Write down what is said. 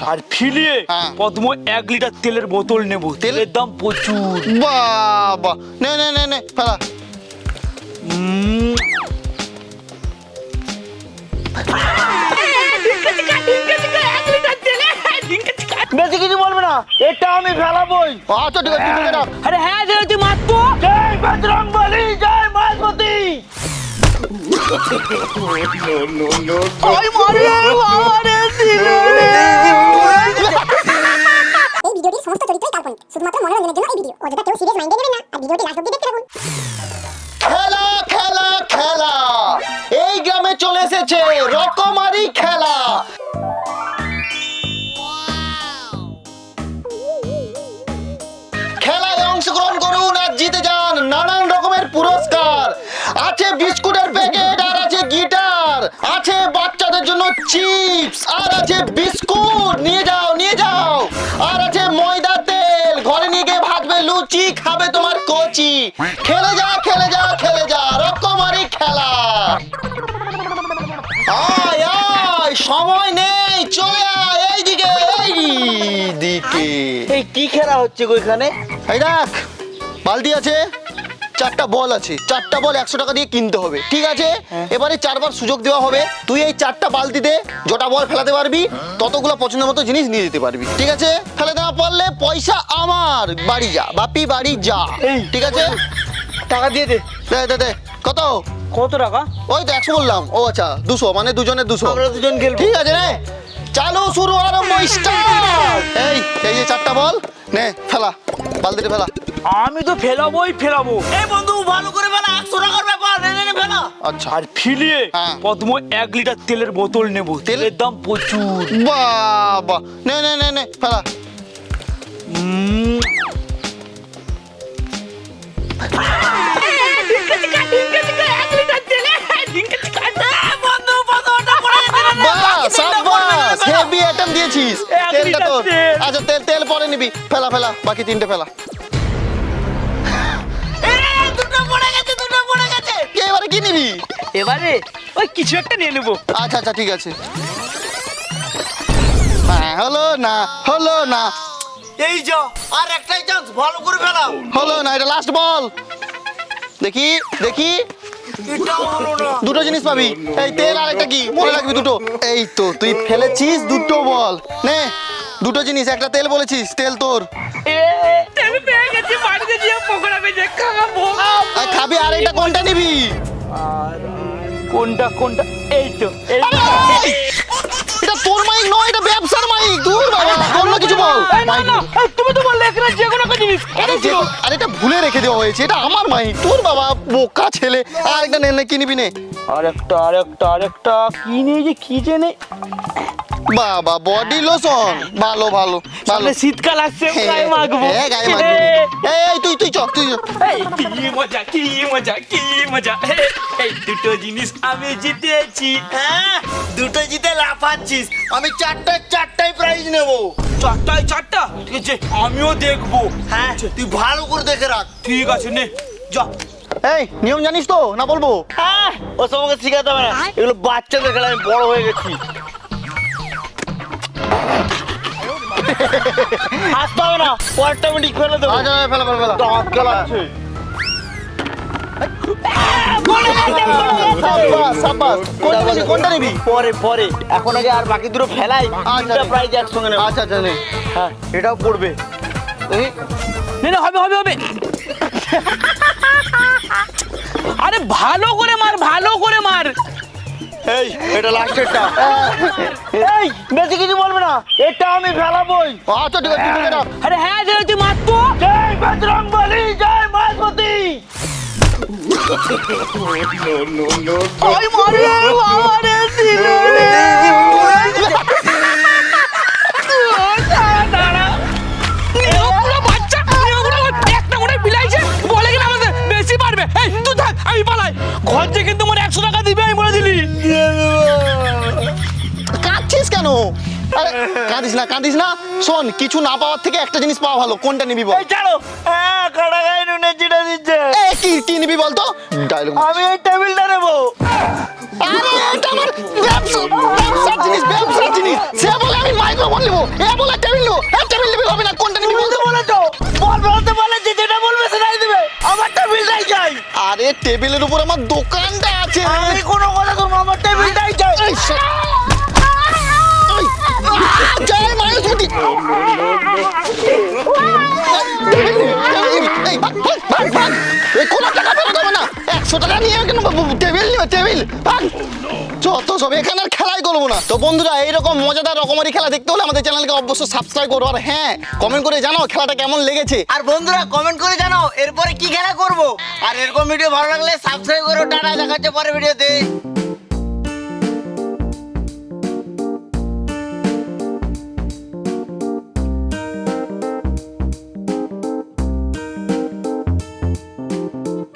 আচ্ছা আর ফিলিয়ে হ্যাঁ। প্রথম এক লিটার তেলের বোতল নেব তেলের দাম প্রচুর বাবা নে নে নে নে ফেলা উম, বেশি কিছু বলবে না এটা আমি ফেলাবই আচ্ছা ঠিক আছে তুই রাখ। আরে হ্যাঁ যেহেতু মারতো জয় বজরং বলি জয় ওই মারে মারে দিল কাল্পনিক শুধুমাত্র মনোরঞ্জনের জন্য এই ভিডিও অযথা কেউ সিরিয়াস মাইন্ডে নেবেন না, আর ভিডিওটি লাস্ট অব্দি দেখতে থাকুন। খেলা খেলা খেলা। এই গ্রামে চলে এসেছে রকমারি খেলা। খেলায় অংশগ্রহণ করুন আর জিতে যান নানান রকমের পুরস্কার। আছে বিস্কুটের প্যাকেট, আর আছে গিটার। আছে বাচ্চাদের জন্য চিপস, আর আছে বিস্কুট। নিয়ে যাও নিয়ে যাও। খেলে যা খেলে যা খেলে যা রকমারি খেলা। আয় আয় সময় নেই চলে আয় এইদিকে এইদিকে এই কি খেলা হচ্ছে ওইখানে এই দেখ বালতি আছে। চারটা বল আছে। চারটা বল একশো টাকা দিয়ে কিনতে হবে ঠিক আছে? এবারে চারবার সুযোগ দেওয়া হবে। তুই এই চারটা বালতিতে যটা বল ফেলাতে পারবি ততগুলো পছন্দ মতো জিনিস নিয়ে যেতে পারবি ঠিক আছে? ফেলে দেওয়া পারলে পয়সা আমার বাড়ি যা বাপি বাড়ি যা। ঠিক আছে? টাকা দিয়ে দে। দে দে দে। কত? কত টাকা? ওই তো একশো বললাম। ও আচ্ছা দুশো মানে দুজনের দুশো। আমরা দুজন খেলব ঠিক আছে রে? চালু শুরু আরম্ভ স্টার্ট এই এই যে চারটা বল নে ফেলা। বালতিতে ফেলা। আমি তো ফেলাবোই ফেলাবো। এই বন্ধু ভালো করে ফেলা একশো টাকার ব্যাপার নে নে ফেলা। আচ্ছা। আর ফিলিয়ে হ্যাঁ। প্রথম এক লিটার তেলের বোতল নেব। তেলের দাম প্রচুর। বাবা। নে নে নে নে ফেলা। উম, বাহ সাবাস হেভি আইটেম দিয়েছিস। এক তেলটা লিটার তোর তেল। আচ্ছা তেল নিবি ফেলা ফেলা বাকি তিনটে ফেলা। এ, দুটো পড়ে গেছে দুটো পড়ে গেছে। কে এবারে কি নিবি? এবারে? ওই কিছু একটা নিয়ে নেব। আচ্ছা আচ্ছা ঠিক আছে। হ্যাঁ হলো না হলো না। এই যা আর একটাই চান্স ভালো করে ফেলাও। হলো না এটা লাস্ট বল দেখি দেখি। দুটো জিনিস পাবি। এই তেল আর একটা কি? মনে রাখবি দুটো। এই তো তুই ফেলেছিস দুটো বল। নে দুটো জিনিস একটা তেল বলেছিস তেল তোর। খাব। আর এটা কোনটা নিবি? কোনটা কোনটা? এই তো। বল এই না, না, এই তুমি তো বললে এখানে যে কোনো জিনিস। আরে যে আরে এটা ভুলে রেখে দেওয়া হয়েছে এটা আমার মাইক তোর বাবা বোকা ছেলে। আর একটা নে কিনবি নে? আরেকটা আরেকটা আরেকটা কিনে যে কি জেনে বাবা বডি লোশন ভালো ভালো ভালো। শীতকাল আসছে গায়ে মাখবো। হ্যাঁ গায়ে মাখবি। এই এই কি মজা কি মজা কি মজা। এই, দুটো জিনিস আমি জিতেছি। হ্যাঁ দুটো জিতে লাফাচ্ছিস। আমি চারটা চারটাই প্রাইজ নেব। চারটায় চারটা? ঠিক আছে আমিও দেখব। হ্যাঁ তুই ভালো করে দেখে রাখ। ঠিক আছে নে যা। এই নিয়ম জানিস তো না বলব? হ্যাঁ ও সবকে শিখাতে হবে না। এগুলো বাচ্চাদের খেলা আমি বড় হয়ে গেছি। আসতে হবে না পরেরটা আমি ফেলে দেবো। আচ্ছা ফেলা ফেলা ফেলা। দাঁত গেলাচ্ছে। সাব্বাস সাব্বাস। কোনটা নিবি পরে পরে। এখন আগে আর বাকি দুটো ফেলাই আচ্ছা, তিনটা প্রাইজ একসঙ্গে নেব। আচ্ছা আচ্ছা নে। হ্যাঁ। এটাও পড়বে। নে হবে হবে হবে। আরে ভালো করে মার ভালো করে মার। এই এটা লাস্টেরটা এটা আমি ফেলাবই আচ্ছা ঠিক আছে আরে হ্যাঁ যে তুই মারতো জয় বজরং বলি জয় মালপতি ওই মারে আমারে দিল রে আরে কাঁদিস না কাঁদিস না। শোন কিছু না পাওয়ার থেকে একটা জিনিস পাওয়া ভালো। কোনটা নিবি বল? এই ছাড়ো। কাটা গায়ে নুনে চিটা দিচ্ছে। এ কি কি নিবি বল তো ডায়লগ আমি এই টেবিলটা নেব। আরে এটা আমার ব্যবসা ব্যবসার জিনিস ব্যবসার জিনিস। সে বলে আমি মাইক্রোফোন নেব। এ বলে টেবিল নেব। এ টেবিল নেবে হবে না। কোনটা নিবি বলতে? বলে তো বল বলতে বলে যে যেটা বলবে সেটাই দিবে। আমার টেবিলটাই চাই। আরে টেবিলের উপর আমার দোকানটা আছে। আমি কোনো কথা শুনব আমার টেবিলটাই চাই। জয় মায়ের ছুটি কোনো টাকা ফেরত খেলাই করব না। তো বন্ধুরা, এইরকম মজাদার রকমারি খেলা দেখতে হলে আমাদের চ্যানেলকে অবশ্যই সাবস্ক্রাইব করো। আর হ্যাঁ কমেন্ট করে জানাও খেলাটা কেমন লেগেছে। আর বন্ধুরা কমেন্ট করে জানাও এরপরে কি খেলা করব। আর এরকম ভিডিও ভালো লাগলে সাবস্ক্রাইব করো। টাটা দেখাচ্ছে পরে ভিডিওতে